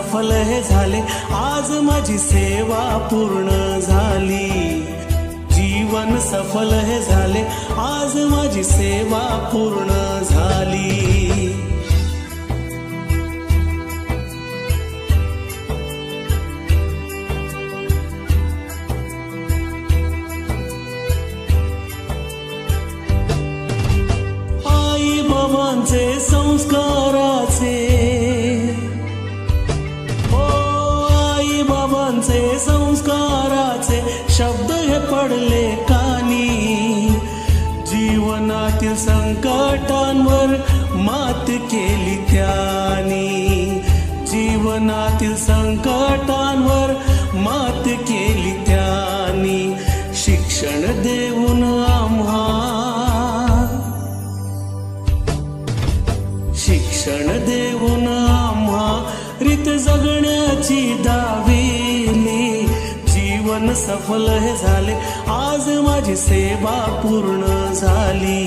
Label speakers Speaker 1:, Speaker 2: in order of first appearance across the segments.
Speaker 1: सफल हे झाले. आज माझी सेवा पूर्ण झाली. जीवन सफल हे झाले. आज माझी सेवा पूर्ण झाली. आई संकटांवर मात केली त्यानी. जीवनातील संकटांवर मात केली त्यानी. शिक्षण देऊन आम्हा. शिक्षण देऊन आम्हा. रीत जगण्याची दाविली जीवन सफल हे झाले. आज माझी सेवा पूर्ण झाली.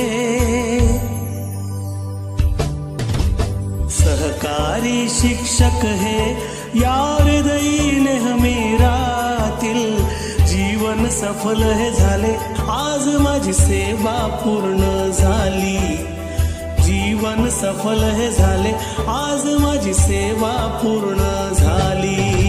Speaker 1: शिक्षक हे। यार हृदयी नेहमी जीवन सफल हे झाले। आज माझी सेवा पूर्ण झाली। जीवन सफल हे झाले। आज माझी सेवा पूर्ण झाली।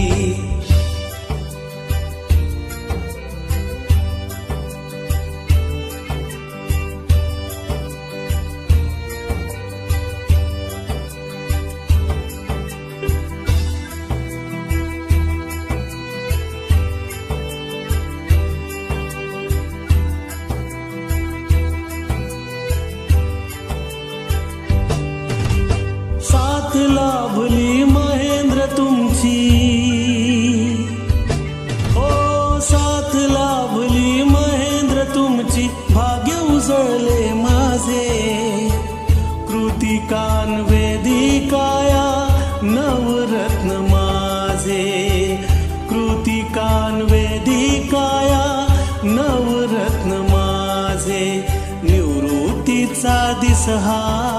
Speaker 1: भाग्य माझे. कृतिकान वेदिकाया नवरत्न माझे. कृतिकान वेदिकाया नवरत्न माझे. निवृत्तीचा दिस हा.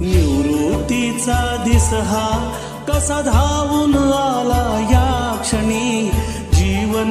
Speaker 1: निवृत्तीचा दिस हा. कसा धावून